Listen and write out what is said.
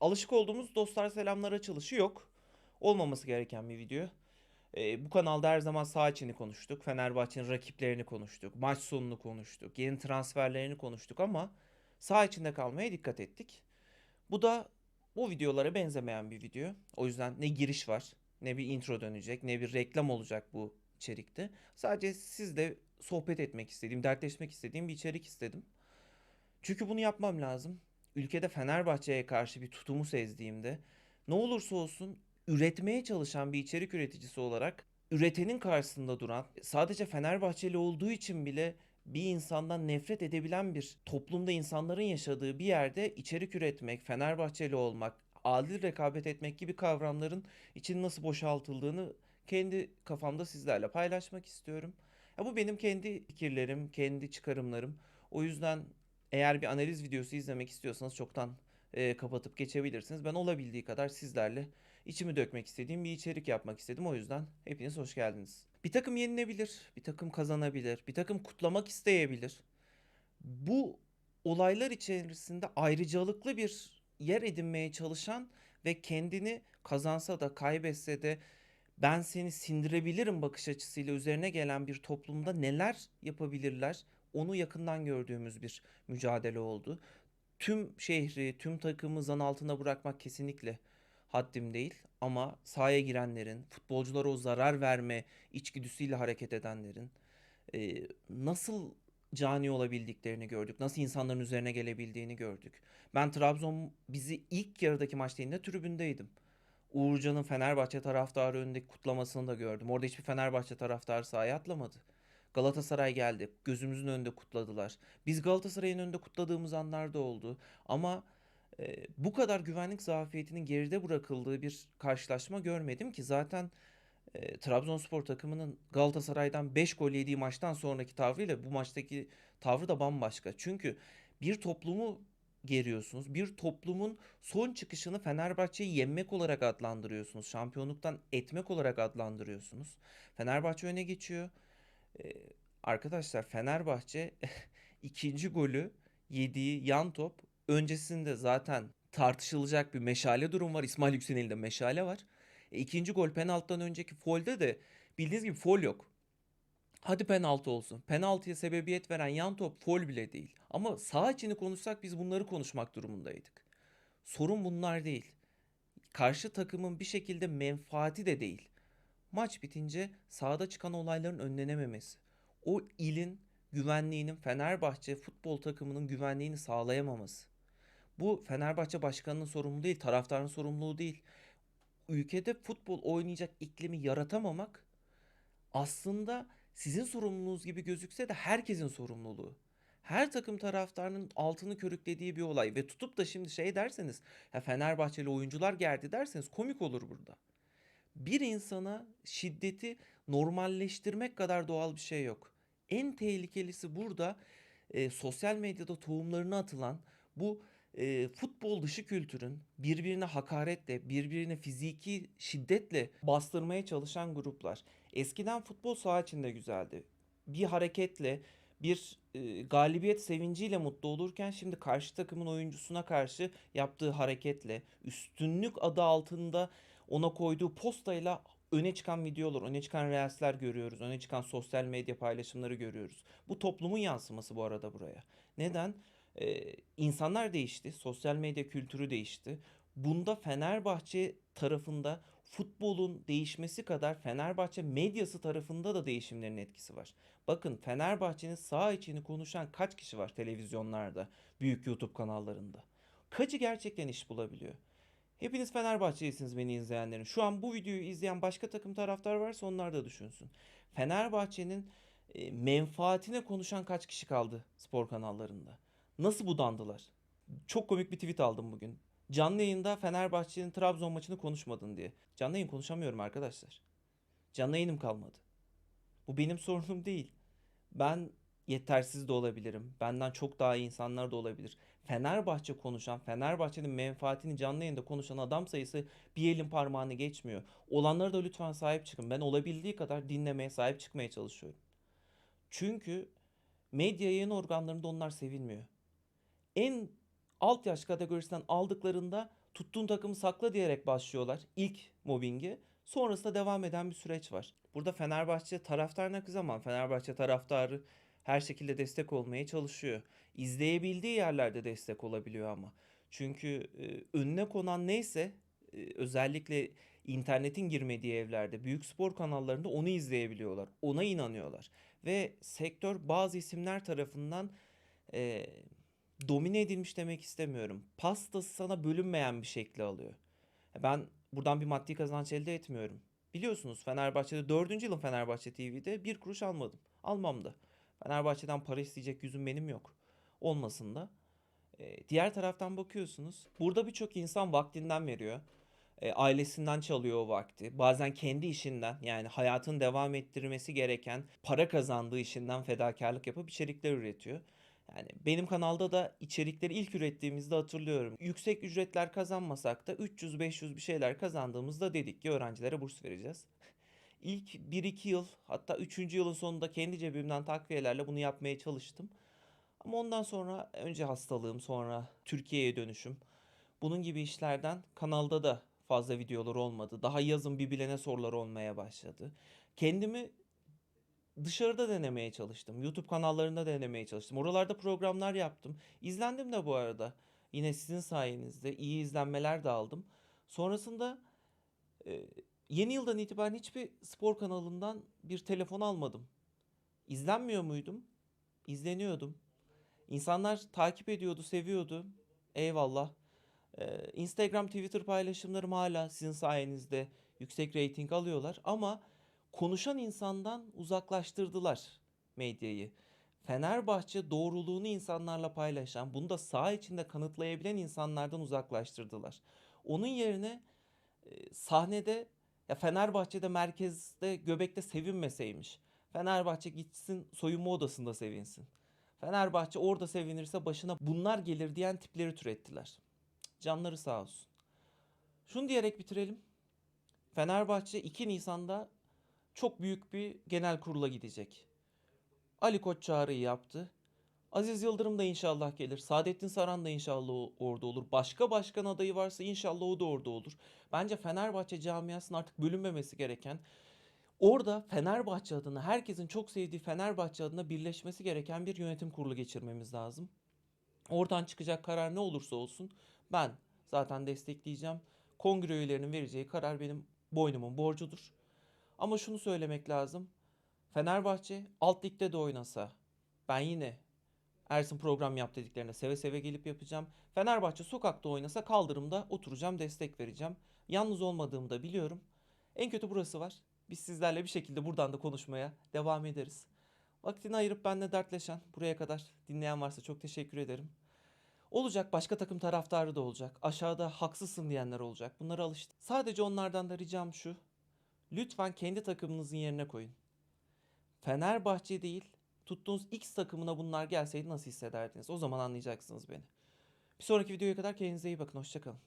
alışık olduğumuz dostlar selamlar açılışı yok. Olmaması gereken bir video. Ee, bu kanalda her zaman sağ içini konuştuk. Fenerbahçe'nin rakiplerini konuştuk. Maç sonunu konuştuk. Yeni transferlerini konuştuk ama sağ içinde kalmaya dikkat ettik. Bu da bu videolara benzemeyen bir video. O yüzden ne giriş var, ne bir intro dönecek, ne bir reklam olacak bu içerikte. Sadece sizle sohbet etmek istediğim, dertleşmek istediğim bir içerik istedim. Çünkü bunu yapmam lazım. Ülkede Fenerbahçe'ye karşı bir tutumu sezdiğimde ne olursa olsun üretmeye çalışan bir içerik üreticisi olarak üretenin karşısında duran, sadece Fenerbahçeli olduğu için bile bir insandan nefret edebilen bir toplumda insanların yaşadığı bir yerde içerik üretmek, Fenerbahçeli olmak, adil rekabet etmek gibi kavramların için nasıl boşaltıldığını kendi kafamda sizlerle paylaşmak istiyorum. Ya bu benim kendi fikirlerim, kendi çıkarımlarım. O yüzden eğer bir analiz videosu izlemek istiyorsanız çoktan e, kapatıp geçebilirsiniz. Ben olabildiği kadar sizlerle içimi dökmek istediğim bir içerik yapmak istedim. O yüzden hepiniz hoş geldiniz. Bir takım yenilebilir, bir takım kazanabilir, bir takım kutlamak isteyebilir. Bu olaylar içerisinde ayrıcalıklı bir yer edinmeye çalışan ve kendini kazansa da kaybetse de ben seni sindirebilirim bakış açısıyla üzerine gelen bir toplumda neler yapabilirler onu yakından gördüğümüz bir mücadele oldu. Tüm şehri, tüm takımı zan altında bırakmak kesinlikle haddim değil ama sahaya girenlerin, futbolculara o zarar verme içgüdüsüyle hareket edenlerin e, nasıl cani olabildiklerini gördük. Nasıl insanların üzerine gelebildiğini gördük. Ben Trabzon bizi ilk yarıdaki maçta yine tribündeydim. Uğurcan'ın Fenerbahçe taraftarı önündeki kutlamasını da gördüm. Orada hiçbir Fenerbahçe taraftarı sahaya atlamadı. Galatasaray geldi. Gözümüzün önünde kutladılar. Biz Galatasaray'ın önünde kutladığımız anlar da oldu. Ama e, bu kadar güvenlik zafiyetinin geride bırakıldığı bir karşılaşma görmedim ki zaten e, Trabzonspor takımının Galatasaray'dan 5 gol yediği maçtan sonraki tavrıyla bu maçtaki tavrı da bambaşka. Çünkü bir toplumu geriyorsunuz. Bir toplumun son çıkışını Fenerbahçe'yi yenmek olarak adlandırıyorsunuz. Şampiyonluktan etmek olarak adlandırıyorsunuz. Fenerbahçe öne geçiyor. Arkadaşlar Fenerbahçe ikinci golü yediği yan top öncesinde zaten tartışılacak bir meşale durum var. İsmail Yüksel'in elinde meşale var. E, ikinci gol penaltıdan önceki folde de bildiğiniz gibi fol yok. Hadi penaltı olsun. Penaltıya sebebiyet veren yan top fol bile değil. Ama sağ içini konuşsak biz bunları konuşmak durumundaydık. Sorun bunlar değil. Karşı takımın bir şekilde menfaati de değil. Maç bitince sahada çıkan olayların önlenememesi. O ilin güvenliğinin Fenerbahçe futbol takımının güvenliğini sağlayamaması. Bu Fenerbahçe başkanının sorumluluğu değil, taraftarın sorumluluğu değil. Ülkede futbol oynayacak iklimi yaratamamak aslında sizin sorumluluğunuz gibi gözükse de herkesin sorumluluğu. Her takım taraftarının altını körüklediği bir olay ve tutup da şimdi şey derseniz ya Fenerbahçeli oyuncular geldi derseniz komik olur burada. Bir insana şiddeti normalleştirmek kadar doğal bir şey yok. En tehlikelisi burada e, sosyal medyada tohumlarını atılan bu e, futbol dışı kültürün birbirine hakaretle, birbirine fiziki şiddetle bastırmaya çalışan gruplar. Eskiden futbol saha içinde güzeldi. Bir hareketle, bir e, galibiyet sevinciyle mutlu olurken şimdi karşı takımın oyuncusuna karşı yaptığı hareketle, üstünlük adı altında ona koyduğu postayla öne çıkan videolar, öne çıkan reelsler görüyoruz. Öne çıkan sosyal medya paylaşımları görüyoruz. Bu toplumun yansıması bu arada buraya. Neden? Ee, insanlar değişti. Sosyal medya kültürü değişti. Bunda Fenerbahçe tarafında futbolun değişmesi kadar Fenerbahçe medyası tarafında da değişimlerin etkisi var. Bakın Fenerbahçe'nin sağ içini konuşan kaç kişi var televizyonlarda, büyük YouTube kanallarında? Kaçı gerçekten iş bulabiliyor? Hepiniz Fenerbahçelisiniz beni izleyenlerin. Şu an bu videoyu izleyen başka takım taraftar varsa onlar da düşünsün. Fenerbahçe'nin e, menfaatine konuşan kaç kişi kaldı spor kanallarında? Nasıl budandılar? Çok komik bir tweet aldım bugün. Canlı yayında Fenerbahçe'nin Trabzon maçını konuşmadın diye. Canlı yayın konuşamıyorum arkadaşlar. Canlı yayınım kalmadı. Bu benim sorunum değil. Ben yetersiz de olabilirim. Benden çok daha iyi insanlar da olabilir. Fenerbahçe konuşan, Fenerbahçe'nin menfaatini canlı yayında konuşan adam sayısı bir elin parmağını geçmiyor. Olanlara da lütfen sahip çıkın. Ben olabildiği kadar dinlemeye, sahip çıkmaya çalışıyorum. Çünkü medya yayın organlarında onlar sevilmiyor. En alt yaş kategorisinden aldıklarında Tuttuğun takımı sakla diyerek başlıyorlar ilk mobbinge. Sonrasında devam eden bir süreç var. Burada Fenerbahçe taraftarına kızamam. Fenerbahçe taraftarı her şekilde destek olmaya çalışıyor. İzleyebildiği yerlerde destek olabiliyor ama. Çünkü e, önüne konan neyse e, özellikle internetin girmediği evlerde büyük spor kanallarında onu izleyebiliyorlar. Ona inanıyorlar. Ve sektör bazı isimler tarafından e, domine edilmiş demek istemiyorum. Pastası sana bölünmeyen bir şekli alıyor. Ben buradan bir maddi kazanç elde etmiyorum. Biliyorsunuz Fenerbahçe'de 4. yılın Fenerbahçe TV'de bir kuruş almadım. Almam da. Fenerbahçe'den para isteyecek yüzüm benim yok. Olmasın da. Ee, diğer taraftan bakıyorsunuz. Burada birçok insan vaktinden veriyor. Ee, ailesinden çalıyor o vakti. Bazen kendi işinden yani hayatını devam ettirmesi gereken para kazandığı işinden fedakarlık yapıp içerikler üretiyor. Yani benim kanalda da içerikleri ilk ürettiğimizde hatırlıyorum. Yüksek ücretler kazanmasak da 300-500 bir şeyler kazandığımızda dedik ki öğrencilere burs vereceğiz. İlk 1-2 yıl hatta 3. yılın sonunda kendi cebimden takviyelerle bunu yapmaya çalıştım. Ama ondan sonra önce hastalığım sonra Türkiye'ye dönüşüm. Bunun gibi işlerden kanalda da fazla videolar olmadı. Daha yazın bir bilene sorular olmaya başladı. Kendimi dışarıda denemeye çalıştım. YouTube kanallarında denemeye çalıştım. Oralarda programlar yaptım. İzlendim de bu arada. Yine sizin sayenizde iyi izlenmeler de aldım. Sonrasında e, yeni yıldan itibaren hiçbir spor kanalından bir telefon almadım. İzlenmiyor muydum? İzleniyordum. İnsanlar takip ediyordu, seviyordu. Eyvallah. Ee, Instagram, Twitter paylaşımlarım hala sizin sayenizde yüksek reyting alıyorlar ama konuşan insandan uzaklaştırdılar medyayı. Fenerbahçe doğruluğunu insanlarla paylaşan, bunu da saha içinde kanıtlayabilen insanlardan uzaklaştırdılar. Onun yerine e, sahnede ya Fenerbahçe'de merkezde göbekte sevinmeseymiş. Fenerbahçe gitsin soyunma odasında sevinsin. Fenerbahçe orada sevinirse başına bunlar gelir diyen tipleri türettiler. Canları sağ olsun. Şunu diyerek bitirelim. Fenerbahçe 2 Nisan'da çok büyük bir genel kurula gidecek. Ali Koç çağrıyı yaptı. Aziz Yıldırım da inşallah gelir. Saadettin Saran da inşallah orada olur. Başka başkan adayı varsa inşallah o da orada olur. Bence Fenerbahçe camiasının artık bölünmemesi gereken, orada Fenerbahçe adına, herkesin çok sevdiği Fenerbahçe adına birleşmesi gereken bir yönetim kurulu geçirmemiz lazım. Oradan çıkacak karar ne olursa olsun ben zaten destekleyeceğim. Kongre üyelerinin vereceği karar benim boynumun borcudur. Ama şunu söylemek lazım. Fenerbahçe alt ligde de oynasa ben yine Ersin program yap dediklerine seve seve gelip yapacağım. Fenerbahçe sokakta oynasa kaldırımda oturacağım destek vereceğim. Yalnız olmadığımı da biliyorum. En kötü burası var. Biz sizlerle bir şekilde buradan da konuşmaya devam ederiz. Vaktini ayırıp benimle dertleşen, buraya kadar dinleyen varsa çok teşekkür ederim. Olacak başka takım taraftarı da olacak. Aşağıda haksızsın diyenler olacak. Bunlara alıştı. Sadece onlardan da ricam şu. Lütfen kendi takımınızın yerine koyun. Fenerbahçe değil, tuttuğunuz X takımına bunlar gelseydi nasıl hissederdiniz? O zaman anlayacaksınız beni. Bir sonraki videoya kadar kendinize iyi bakın. Hoşçakalın.